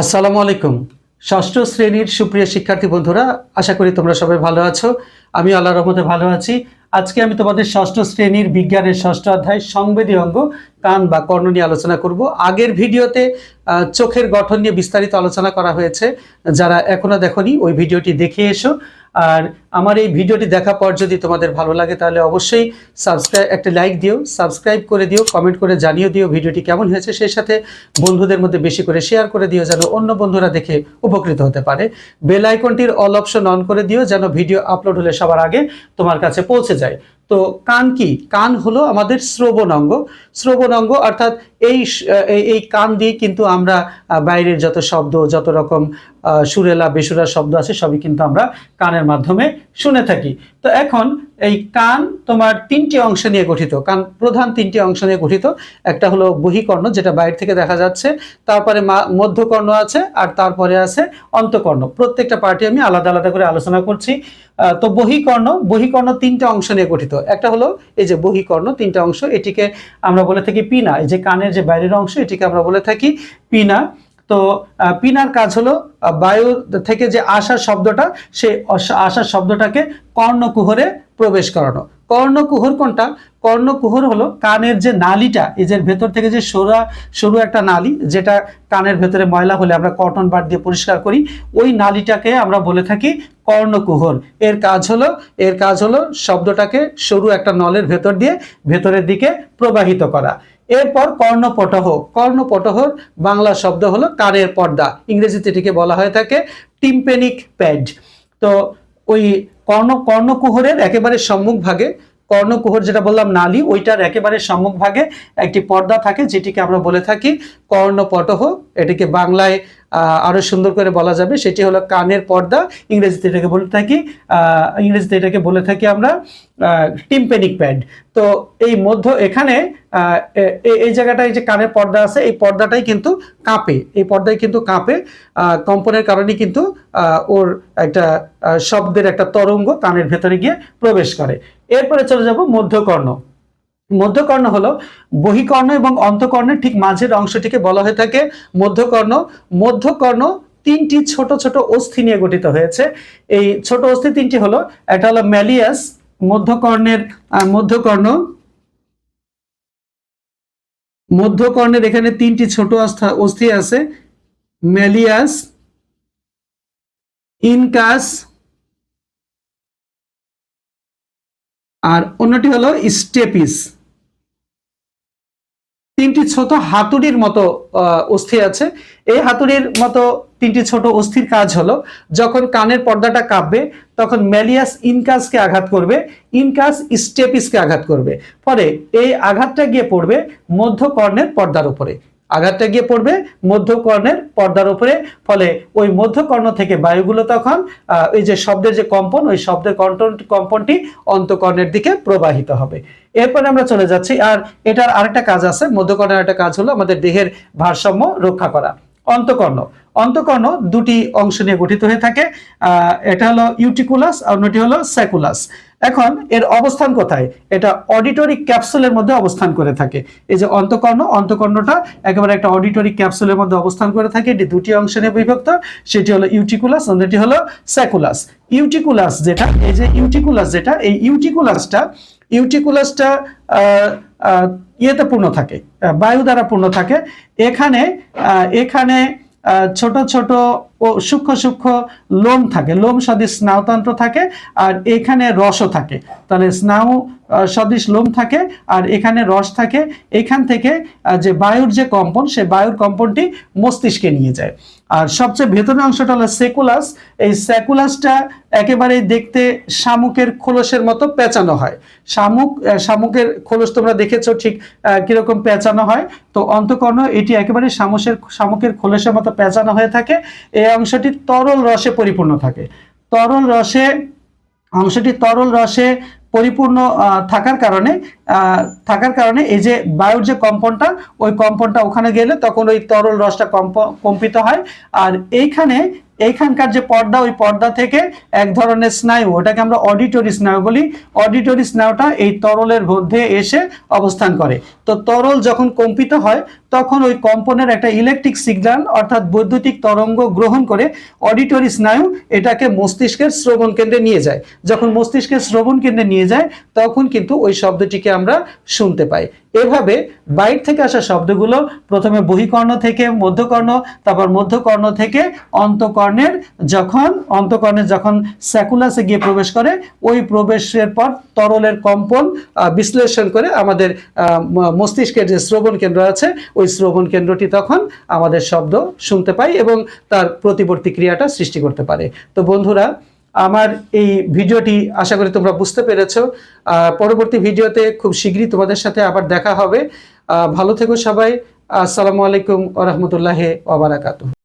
আসসালামু আলাইকুম। ষষ্ঠ শ্রেণির সুপ্রিয় শিক্ষার্থী বন্ধুরা, আশা করি তোমরা সবাই ভালো আছো। আমি আল্লাহ রহমতে ভালো আছি। আজকে আমি তোমাদের ষষ্ঠ শ্রেণির বিজ্ঞানের ষষ্ঠ অধ্যায় সংবেদী অঙ্গ, কান বা কর্ণ নিয়ে আলোচনা করব। আগের ভিডিওতে চোখের গঠন নিয়ে বিস্তারিত আলোচনা করা হয়েছে। যারা এখনও দেখনি, ওই ভিডিওটি দেখে এসো। আর আমার এই ভিডিওটি দেখার পর যদি তোমাদের ভালো লাগে, তাহলে অবশ্যই সাবস্ক্রাইব একটা লাইক দিও সাবস্ক্রাইব করে দিও কমেন্ট করে জানিয়ে দিও ভিডিওটি কেমন হয়েছে। সেই সাথে বন্ধুদের মধ্যে বেশি করে শেয়ার করে দিও, যেন অন্য বন্ধুরা দেখে উপকৃত হতে পারে। বেল আইকনটির অল অপশন অন করে দিও, যেন ভিডিও আপলোড হলে সবার আগে তোমার কাছে পৌঁছে যায়। তো কান কি? কান হলো আমাদের শ্রবণ অঙ্গ। শ্রবণ অঙ্গ অর্থাৎ এই এই- কান দিয়ে কিন্তু আমরা বাইরের যত শব্দ, যত রকম সুরেলা, বেসুরা শব্দ আছে, সবই কিন্তু আমরা কানের মাধ্যমে শুনে থাকি। তো এখন এই কান তোমার তিনটি অংশ নিয়ে গঠিত, কান প্রধান তিনটি অংশ নিয়ে গঠিত। একটা হলো বহিকর্ণ, যেটা বাইরে থেকে দেখা যাচ্ছে। তারপরে মধ্যকর্ণ আছে আর তারপরে আছে অন্তকর্ণ। প্রত্যেকটা পার্টি আমি আলাদা আলাদা করে আলোচনা করছি। তো বহিকর্ণ বহিকর্ণ তিনটা অংশ নিয়ে গঠিত। একটা হলো এই যে বহিকর্ণ তিনটা অংশ, এটিকে আমরা বলে থাকি পিনা। এই যে কানের যে বাইরের অংশ, এটিকে আমরা বলে থাকি পিনা। তো পিনার কাজ হলো বায়ু থেকে যে আসার শব্দটা, সেই আসার শব্দটাকে কর্ণকুহরে প্রবেশ করানো। কর্ণকুহর কোনটা? কর্ণকুহর হলো কানের যে নালিটা, এই যে ভেতর থেকে যে সরা, সরু একটা নালি, যেটা কানের ভেতরে ময়লা হলে আমরা কটন বার দিয়ে পরিষ্কার করি, ওই নালিটাকে আমরা বলে থাকি কর্ণকুহর। এর কাজ হলো, এর কাজ হলো শব্দটাকে সরু একটা নলের ভেতর দিয়ে ভেতরের দিকে প্রবাহিত করা। এরপর কর্ণপটহ। কর্ণপটহর বাংলা শব্দ হলো কানের পর্দা। ইংরেজিতে এটিকে বলা হয়ে থাকে টিম্পেনিক প্যাড। তো ওই কর্ণ, কর্ণকুহরের একেবারে সম্মুখ ভাগে, কর্ণকুহর যেটা বললাম নালী, ওইটার একেবারে সম্মুখ ভাগে একটি পর্দা থাকে, যেটিকে আমরা বলে থাকি কর্ণপটহ। এটিকে বাংলায় আহ, আরও সুন্দর করে বলা যাবে সেটি হলো কানের পর্দা। ইংরেজিতে এটাকে বলে থাকি ইংরেজিতে এটাকে বলে থাকি আমরা টিম্পেনিক প্যাড। তো এই মধ্য এখানে এই জায়গাটায় যে কানের পর্দা আছে এই পর্দাটাই কিন্তু কাঁপে। এই পর্দায় কিন্তু কাঁপে কম্পনের কারণে কিন্তু ওর একটা শব্দের একটা তরঙ্গ কানের ভেতরে গিয়ে প্রবেশ করে। এরপরে চলে যাব মধ্যকর্ণ। মধ্যকর্ণ হলো বহিকর্ণ এবং অন্তকর্ণের ঠিক মাঝের অংশটিকে বলা হয়ে থাকে মধ্যকর্ণ। মধ্যকর্ণ তিনটি ছোট ছোট অস্থি নিয়ে গঠিত হয়েছে। এই ছোট অস্থি তিনটি হলো একটা হলো ম্যালিয়াস, মধ্যকর্ণের মধ্যকর্ণ। মধ্যকর্ণের এখানে তিনটি ছোট অস্থি আছে। ম্যালিয়াস, ইনকাস, আর অন্যটি হলো স্টেপিস। তিনটি ছোট হাতুড়ির মতো অস্থি আছে। এই হাতুড়ির মতো তিনটি ছোট অস্থির কাজ হলো, যখন কানের পর্দাটা কাঁপবে, তখন ম্যালিয়াস ইনকাসকে আঘাত করবে ইনকাস স্টেপিসকে আঘাত করবে। পরে এই আঘাতটা গিয়ে পড়বে মধ্যকর্ণের পর্দার উপরে। আঘাতটা গিয়ে পড়বে মধ্যকর্ণের পর্দার উপরে। ফলে ওই মধ্যকর্ণ থেকে বায়ুগুলো তখন ওই যে শব্দের যে কম্পন, ওই শব্দের কম্পনটি অন্তকর্ণের দিকে প্রবাহিত হবে। এরপরে আমরা চলে যাচ্ছি, আর এটার আরেকটা কাজ আছে। মধ্যকর্ণের একটা কাজ হলো আমাদের দেহের ভারসাম্য রক্ষা করা। অন্তকর্ণ অন্তকর্ণ দুটি অংশ নিয়ে গঠিত হয়ে থাকে। এটা হলো ইউটিকুলাস আর অন্যটি হলো স্যাকুলাস এখন এর অবস্থান কোথায়? এটা অডিটরি ক্যাপসুলের মধ্যে অবস্থান করে থাকে। এই যে অন্তকর্ণ, অন্তকর্ণটা একেবারে একটা অডিটরি ক্যাপসুলের মধ্যে অবস্থান করে থাকে। এটি দুটি অংশ নিয়ে বিভক্ত, সেটি হলো ইউটিকুলাস, অন্যটি হলো স্যাকুলাস ইউটিকুলাস যেটা, এই যে ইউটিকুলাস যেটা, এই ইউটিকুলাসটা ইউটিকুলাসটা ইয়েতে পূর্ণ থাকে, বায়ু দ্বারা পূর্ণ থাকে। এখানে এখানে ছোট ছোট ও সূক্ষ্ম সূক্ষ্ম লোম থাকে। লোম সদৃশ স্নায়ুতন্ত্র থাকে আর এখানে রসও থাকে। তাহলে স্নায়ু সদৃশ লোম থাকে আর এখানে রস থাকে। এখান থেকে যে বায়ুর যে কম্পন, সে বায়ুর কম্পনটি মস্তিষ্কে নিয়ে যায়। আর সবচেয়ে ভেতরের অংশটা হলো সেকুলাস। এই সেকুলাসটা একেবারে দেখতে শামুকের খোলসের মতো পেঁচানো হয়। শামুক শামুকের খোলস তোমরা দেখেছ ঠিক কীরকম পেঁচানো হয়। তো অন্তকর্ণ, এটি একেবারে শামুসের, শামুকের খোলসের মতো পেঁচানো হয়ে থাকে। এই অংশটি তরল রসে পরিপূর্ণ থাকে। তরল রসে, অংশটি তরল রসে পরিপূর্ণ থাকার কারণে থাকার কারণে এই যে বায়ুর যে কম্পনটা, ওই কম্পনটা ওখানে গেলে তখন ওই তরল রসটা কম্প, কম্পিত হয়। আর এইখানে এইখানকার যে পর্দা, ওই পর্দা থেকে এক ধরনের স্নায়ু, ওটাকে আমরা অডিটরি স্নায়ু বলি। অডিটরি স্নায়ুটা এই তরলের মধ্যে এসে অবস্থান করে। তো তরল যখন কম্পিত হয়, তখন ওই কম্পনের একটা ইলেকট্রিক সিগন্যাল অর্থাৎ বৈদ্যুতিক তরঙ্গ গ্রহণ করে অডিটরি স্নায়ু এটাকে মস্তিষ্কের শ্রবণ কেন্দ্রে নিয়ে যায়। যখন মস্তিষ্কের শ্রবণ কেন্দ্রে নিয়ে যায়, তখন কিন্তু ওই শব্দটিকে আমরা শুনতে পাই। এভাবে বাইর থেকে আসা শব্দগুলো প্রথমে বহিকর্ণ থেকে মধ্যকর্ণ, তারপর মধ্যকর্ণ থেকে অন্তকর্ণের যখন অন্তকর্ণে যখন স্যাকুলাসে গিয়ে প্রবেশ করে, ওই প্রবেশের পর তরলের কম্পন বিশ্লেষণ করে আমাদের মস্তিষ্কের যে শ্রবণ কেন্দ্র আছে, ওই শ্রবণ কেন্দ্রটি তখন আমাদের শব্দ শুনতে পাই এবং তার প্রতিবর্তী ক্রিয়াটা সৃষ্টি করতে পারে। তো বন্ধুরা আমার এই ভিডিওটি আশা করি তোমরা বুঝতে পেরেছ। পরবর্তী ভিডিওতে খুব শীঘ্রই তোমাদের সাথে আবার দেখা হবে। ভালো থেকো সবাই। আসসালামু আলাইকুম ওরহমতুল্লাহ ওবরাকাতু